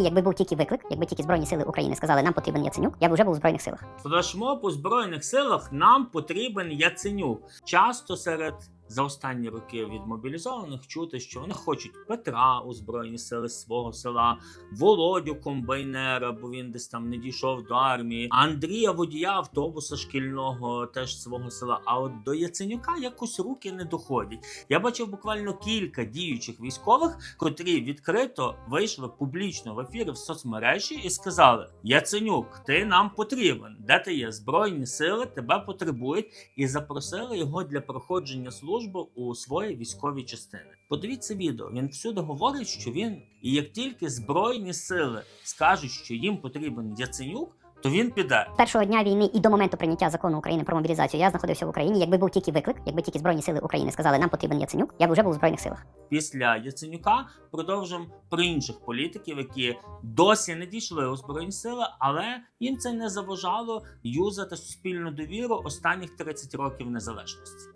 Якби був тільки виклик, якби тільки Збройні сили України сказали, нам потрібен Яценюк, я б вже був у Збройних силах. Флешмоб у Збройних силах нам потрібен Яценюк. Часто серед за останні роки від мобілізованих чути, що вони хочуть Петра у Збройні сили свого села, Володю комбайнера, бо він десь там не дійшов до армії, Андрія водія автобуса шкільного теж свого села. А от до Яценюка якось руки не доходять. Я бачив буквально кілька діючих військових, котрі відкрито вийшли публічно в ефіри в соцмережі і сказали: Яценюк, ти нам потрібен. Де ти є? Збройні сили тебе потребують, і запросили його для проходження служби у свої військові частини. Подивіться відео. Він всюди говорить, що він, і як тільки збройні сили скажуть, що їм потрібен Яценюк, то він піде. Першого дня війни і до моменту прийняття закону України про мобілізацію я знаходився в Україні. Якби був тільки виклик, якби тільки Збройні сили України сказали, нам потрібен Яценюк, я б вже був у Збройних силах. Після Яценюка продовжимо про інших політиків, які досі не дійшли у збройні сили, але їм це не заважало юзати суспільну довіру останніх 30 років незалежності.